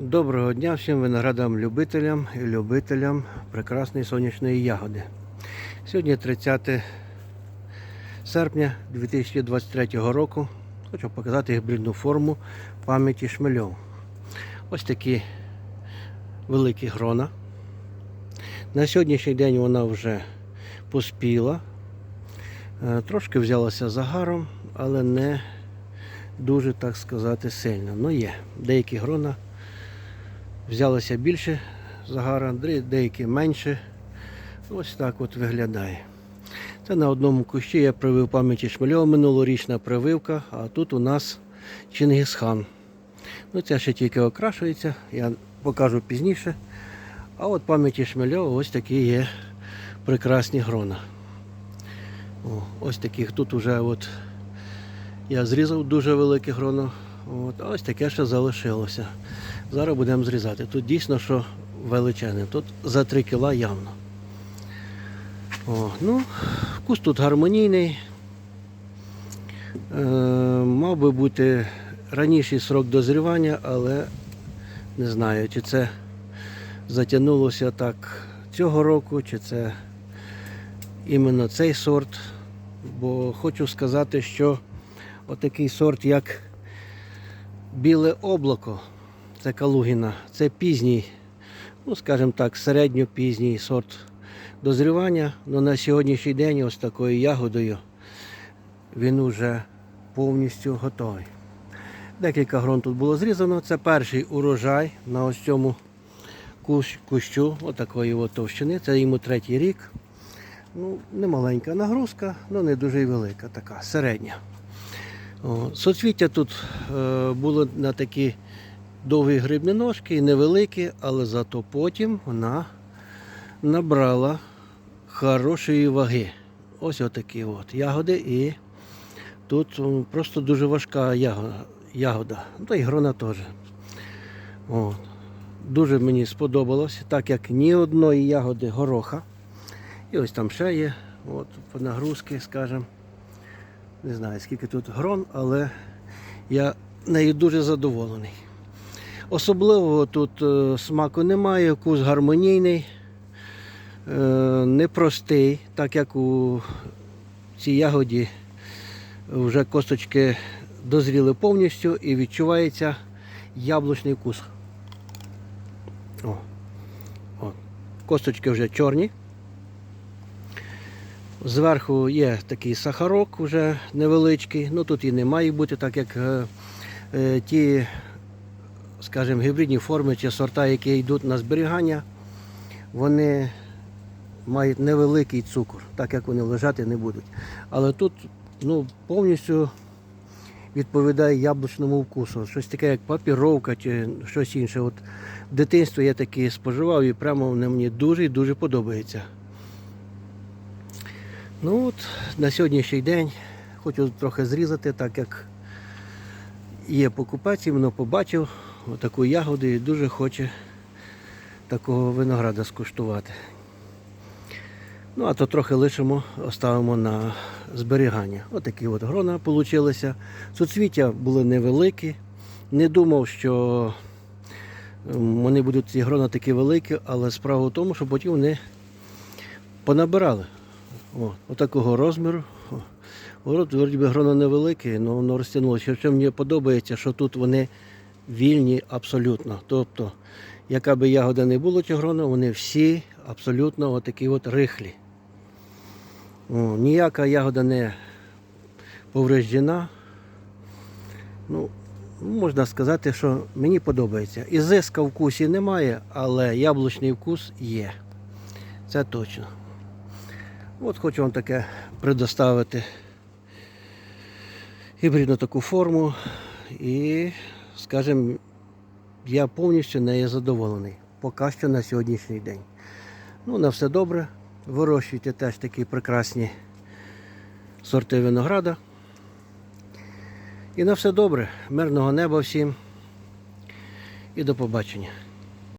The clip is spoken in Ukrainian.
Доброго дня всім виноградам-любителям і любителям прекрасної сонячної ягоди. Сьогодні 30 серпня 2023 року. Хочу показати гібридну форму пам'яті шмельов. Ось такі великі грона. На сьогоднішній день вона вже поспіла. Е, Трошки взялася загаром, але не дуже, так сказати, сильно. Ну є. Деякі грона взялося більше загара, деякі менше. Ось так от виглядає. Це на одному кущі я привив пам'яті Шмельова, минулорічна прививка, а тут у нас Чингісхан. Ну, це ще тільки окрашується, я покажу пізніше. А от пам'яті Шмельова ось такі є прекрасні грона. О, ось таких тут уже от я зрізав дуже велике гроно. От, а ось таке ще залишилося. Зараз будемо зрізати. Тут дійсно що величезне. Тут за 3 кіла явно. О, ну, вкус тут гармонійний. Е, мав би бути раніший срок дозрівання, але не знаю, чи це затягнулося так цього року, чи це іменно цей сорт. Бо хочу сказати, що отакий сорт, як біле облако, це Калугіна, це пізній, ну скажімо так, середньопізній сорт дозрівання. Ну на сьогоднішній день ось такою ягодою він уже повністю готовий. Декілька грон тут було зрізано. Це перший урожай на ось цьому кущу, отакої от товщини. Це йому третій рік. Ну, не маленька нагрузка, але не дуже велика, така середня. Соцвіття тут е, було на такі довгі грибні ножки, і невеликі, але зато потім вона набрала хорошої ваги. Ось отакі от ягоди. І тут просто дуже важка ягода. ягода. Та й грона теж. От. Дуже мені сподобалось, так як ні одної ягоди гороха. І ось там ще є, от, по нагрузки, скажімо. Не знаю, скільки тут грон, але я нею дуже задоволений. Особливого тут е, смаку немає, вкус гармонійний, е, непростий, так як у цій ягоді вже косточки дозріли повністю і відчувається яблучний вкус. О, от. Косточки вже чорні. Зверху є такий сахарок вже невеличкий. Ну тут і не має бути, так як е, е, ті, скажімо, гібридні форми чи сорта, які йдуть на зберігання, вони мають невеликий цукор, так як вони лежати не будуть. Але тут ну, повністю відповідає яблучному вкусу. Щось таке, як папіровка чи щось інше. От в дитинстві я такі споживав і прямо вони мені дуже і дуже подобається. Ну от, на сьогоднішній день хочу трохи зрізати, так як є покупець, іменно побачив таку ягоду і дуже хоче такого винограда скуштувати. Ну, а то трохи лишимо, оставимо на зберігання. Отакі от грона вийшли. Суцвіття були невеликі. Не думав, що ем, вони будуть ці грона такі великі, але справа в тому, що потім вони понабирали. О, отакого розміру. От, вроді би гроно невелике, але воно розтягнулося. Що мені подобається, що тут вони вільні абсолютно. Тобто, яка би ягода не було чи вони всі абсолютно отакі от рихлі. О, ніяка ягода не повреждена. Ну, можна сказати, що мені подобається. Ізиска в вкусі немає, але яблучний вкус є. Це точно. От хочу вам таке предоставити гібридну таку форму. І, скажімо, я повністю нею задоволений. Поки що на сьогоднішній день. Ну, на все добре. Вирощуйте теж такі прекрасні сорти винограда. І на все добре. Мирного неба всім. І до побачення.